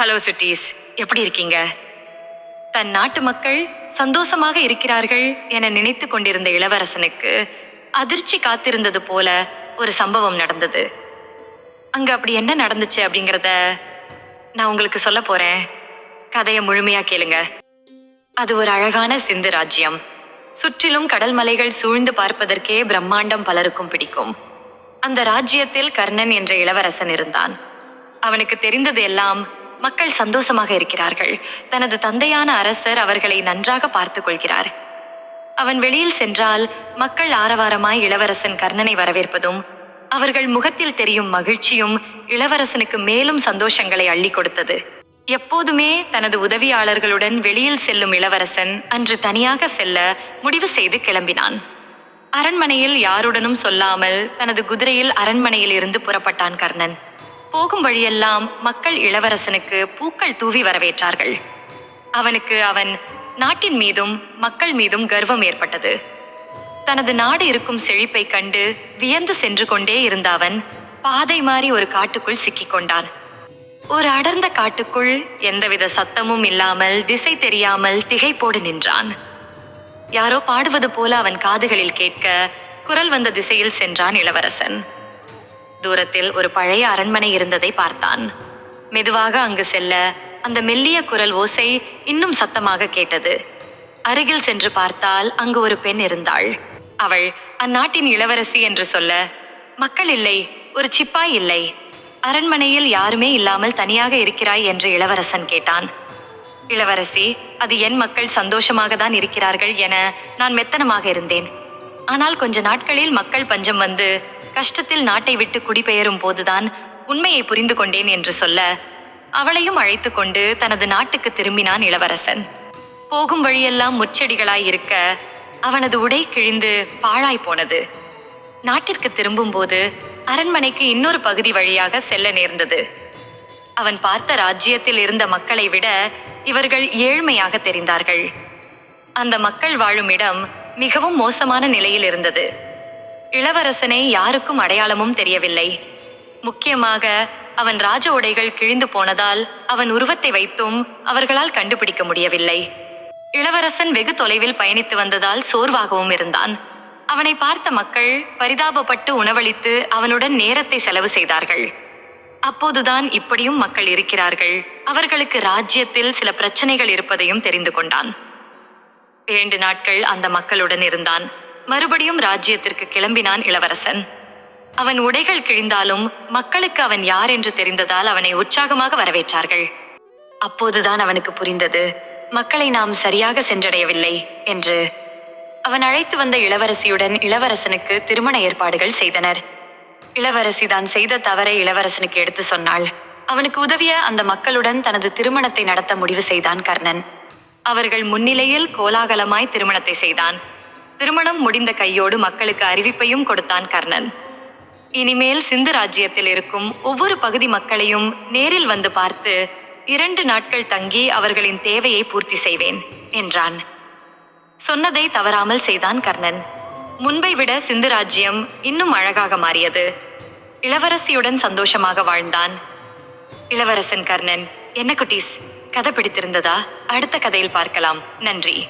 Hello சுட்டீஸ் எப்படி இருக்கீங்க? தன் நாட்டு மக்கள் சந்தோஷமாக இருக்கிறார்கள் என நினைத்து கொண்டிருந்த இளவரசனுக்கு அதிர்ச்சி காத்திருந்தது போல ஒரு சம்பவம் நடந்தது. அங்க அப்படி என்ன நடந்துச்சு அப்படிங்கிறத நான் உங்களுக்கு சொல்ல போறேன். கதையை முழுமையா கேளுங்க. அது ஒரு அழகான சிந்து ராஜ்யம். சுற்றிலும் கடல் மலைகள் சூழ்ந்து பார்ப்பதற்கே பிரம்மாண்டம் பலருக்கும் பிடிக்கும். அந்த ராஜ்யத்தில் கர்ணன் என்ற இளவரசன் இருந்தான். அவனுக்கு தெரிந்தது எல்லாம் மக்கள் சந்தோஷமாக இருக்கிறார்கள். தனது தந்தையான அரசர் அவர்களை நன்றாக பார்த்துக் கொள்கிறார். அவன் வெளியில் சென்றால் மக்கள் ஆரவாரமாய் இளவரசன் கர்ணனை வரவேற்பதும் அவர்கள் முகத்தில் தெரியும் மகிழ்ச்சியும் இளவரசனுக்கு மேலும் சந்தோஷங்களை அள்ளி கொடுத்தது. எப்போதுமே தனது உதவியாளர்களுடன் வெளியில் செல்லும் இளவரசன் அன்று தனியாக செல்ல முடிவு செய்து கிளம்பினான். அரண்மனையில் யாருடனும் சொல்லாமல் தனது குதிரையில் அரண்மனையில் இருந்து புறப்பட்டான் கர்ணன். போகும் வழியெல்லாம் மக்கள் இளவரசனுக்கு பூக்கள் தூவி வரவேற்றார்கள். அவனுக்கு அவன் நாட்டின் மீதும் மக்கள் மீதும் கர்வம் ஏற்பட்டது. தனது நாடு இருக்கும் செழிப்பை கண்டு வியந்து சென்று கொண்டே இருந்த அவன் பாதை மாறி ஒரு காட்டுக்குள் சிக்கிக் கொண்டான். ஒரு அடர்ந்த காட்டுக்குள் எந்தவித சத்தமும் இல்லாமல் திசை தெரியாமல் திகைப்போடு நின்றான். யாரோ பாடுவது போல அவன் காதுகளில் கேட்க குரல் வந்த திசையில் சென்றான் இளவரசன். தூரத்தில் ஒரு பழைய அரண்மனை இருந்ததை பார்த்தான். மெதுவாக அங்கு செல்ல அந்த மெல்லிய குரல் ஓசை இன்னும் சத்தமாக கேட்டது. அருகில் சென்று பார்த்தால் அங்கு ஒரு பெண் இருந்தாள். அவள் அந்நாட்டின் இளவரசி என்று சொல்ல மக்கள் இல்லை ஒரு சிப்பாய் இல்லை. அரண்மனையில் யாருமே இல்லாமல் தனியாக இருக்கிறாய் என்று இளவரசன் கேட்டான். இளவரசி அது என் மக்கள் சந்தோஷமாக தான் இருக்கிறார்கள் என நான் மெத்தனமாக இருந்தேன். ஆனால் கொஞ்ச நாட்களில் மக்கள் பஞ்சம் வந்து கஷ்டத்தில் நாட்டை விட்டு குடிபெயரும் போதுதான் உண்மையை புரிந்து கொண்டேன் என்று சொல்ல அவளையும் அழைத்து கொண்டு தனது நாட்டுக்கு திரும்பினான் இளவரசன். போகும் வழியெல்லாம் முச்செடிகளாய் இருக்க அவனது உடை கிழிந்து பாழாய் போனது. நாட்டிற்கு திரும்பும்போது அரண்மனைக்கு இன்னொரு பகுதி வழியாக செல்ல நேர்ந்தது. அவன் பார்த்த ராஜ்யத்தில் இருந்த மக்களை விட இவர்கள் ஏழ்மையாக தெரிந்தார்கள். அந்த மக்கள் வாழும் இடம் மிகவும் மோசமான நிலையில் இருந்தது. இளவரசனை யாருக்கும் அடையாளமும் தெரியவில்லை. முக்கியமாக அவன் ராஜ உடைகள் கிழிந்து போனதால் அவன் உருவத்தை வைத்தும் அவர்களால் கண்டுபிடிக்க முடியவில்லை. இளவரசன் வெகு தொலைவில் பயணித்து வந்ததால் சோர்வாகவும் இருந்தான். அவனை பார்த்த மக்கள் பரிதாபப்பட்டு உணவளித்து அவனுடன் நேரத்தை செலவு செய்தார்கள். அப்போதுதான் இப்படியும் மக்கள் இருக்கிறார்கள். அவர்களுக்கு ராஜ்யத்தில் சில பிரச்சனைகள் இருப்பதையும் தெரிந்து கொண்டான். இரண்டு நாட்கள் அந்த மக்களுடன் இருந்தான். மறுபடியும் ராஜ்யத்திற்கு கிளம்பினான் இளவரசன். அவன் உடைகள் கிழிந்தாலும் மக்களுக்கு அவன் யார் என்று தெரிந்ததால் அவனை உற்சாகமாக வரவேற்றார்கள். அப்போதுதான் அவனுக்கு புரிந்தது மக்களை நாம் சரியாக சென்றடையவில்லை என்று. அவன் அழைத்து வந்த இளவரசியுடன் இளவரசனுக்கு திருமண ஏற்பாடுகள் செய்தனர். இளவரசி தான் செய்த தவறை இளவரசனுக்கு எடுத்து சொன்னாள். அவனுக்கு உதவிய அந்த மக்களுடன் தனது திருமணத்தை நடத்த முடிவு செய்தான் கர்ணன். அவர்கள் முன்னிலையில் கோலாகலமாய் திருமணத்தை செய்தான். திருமணம் முடிந்த கையோடு மக்களுக்கு அறிவிப்பையும் கொடுத்தான் கர்ணன். இனிமேல் சிந்து ராஜ்யத்தில் இருக்கும் ஒவ்வொரு பகுதி மக்களையும் நேரில் வந்து பார்த்து இரண்டு நாட்கள் தங்கி அவர்களின் தேவையை பூர்த்தி செய்வேன் என்றான். சொன்னதை தவறாமல் செய்தான் கர்ணன். முன்பை விட சிந்து ராஜ்யம் இன்னும் அழகாக மாறியது. இளவரசியுடன் சந்தோஷமாக வாழ்ந்தான். இளவரசன் கர்ணன் என்ன குட்டீஸ்? கதை பிடித்திருந்ததா? அடுத்த கதையில் பார்க்கலாம். நன்றி.